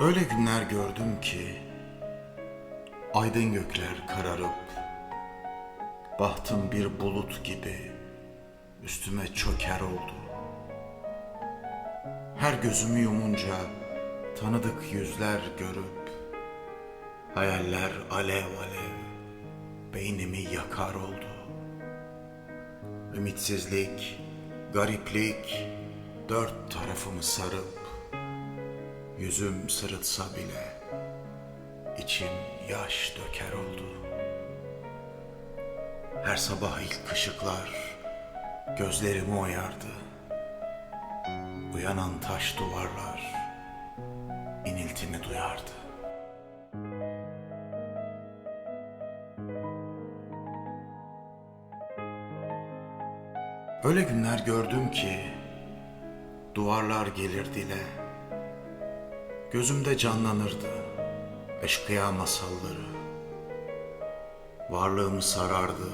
Öyle günler gördüm ki aydın gökler kararıp bahtım bir bulut gibi üstüme çöker oldu. Her gözümü yumunca tanıdık yüzler görüp hayaller alev alev beynimi yakar oldu. Ümitsizlik, gariplik dört tarafımı sarıp Yüzüm sırıtsa bile içim yaş döker oldu. Her sabah ilk ışıklar gözlerimi oyardı. Uyanan taş duvarlar iniltimi duyardı. Öyle günler gördüm ki duvarlar gelir dile. Gözümde canlanırdı eşkıya masalları. Varlığımı sarardı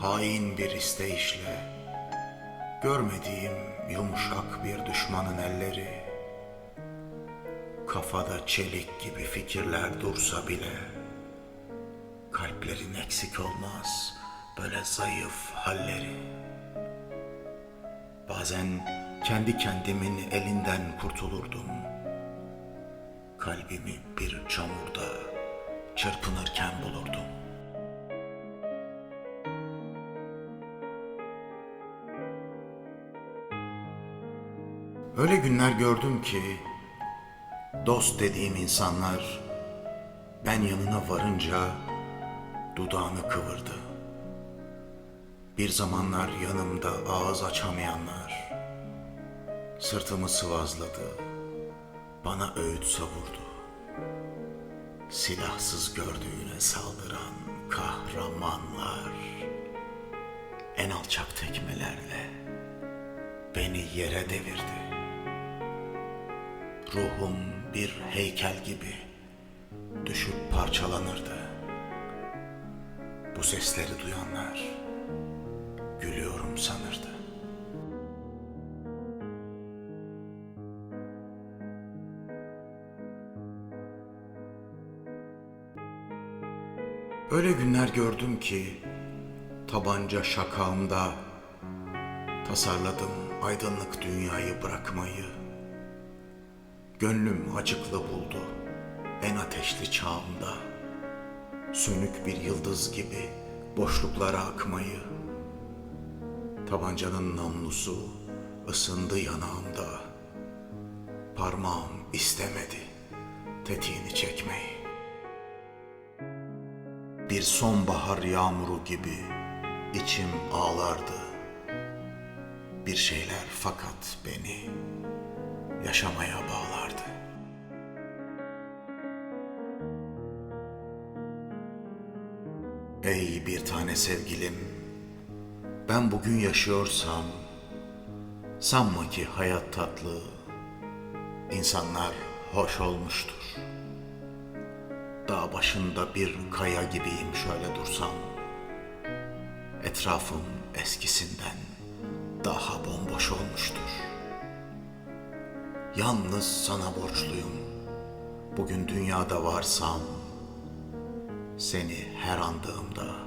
hain bir isteyişle. Görmediğim yumuşak bir düşmanın elleri. Kafada çelik gibi fikirler dursa bile kalplerin eksik olmaz böyle zayıf halleri. Bazen kendi kendimin elinden kurtulurdum. Kalbimi bir çamurda çırpınırken bulurdum. Öyle günler gördüm ki dost dediğim insanlar ben yanına varınca dudağını kıvırdı. Bir zamanlar yanımda ağız açamayanlar sırtımı sıvazladı, bana öğüt savurdu. Silahsız gördüğüne saldıran kahramanlar en alçak tekmelerle beni yere devirdi. Ruhum bir heykel gibi düşüp parçalanırdı. Bu sesleri duyanlar gülüyorum sanırdı. Öyle günler gördüm ki tabanca şakağımda tasarladım aydınlık dünyayı bırakmayı. Gönlüm acıklı buldu en ateşli çağımda. Sönük bir yıldız gibi boşluklara akmayı. Tabancanın namlusu ısındı yanağımda. Parmağım istemedi tetiğini çekmeyi. Bir sonbahar yağmuru gibi içim ağlardı. Bir şeyler fakat beni yaşamaya bağlardı. Ey bir tane sevgilim, ben bugün yaşıyorsam sanma ki hayat tatlı, insanlar hoş olmuştur. Dağ başında bir kaya gibiyim şöyle dursam. Etrafım eskisinden daha bomboş olmuştur. Yalnız sana borçluyum. Bugün dünyada varsam seni her andığımda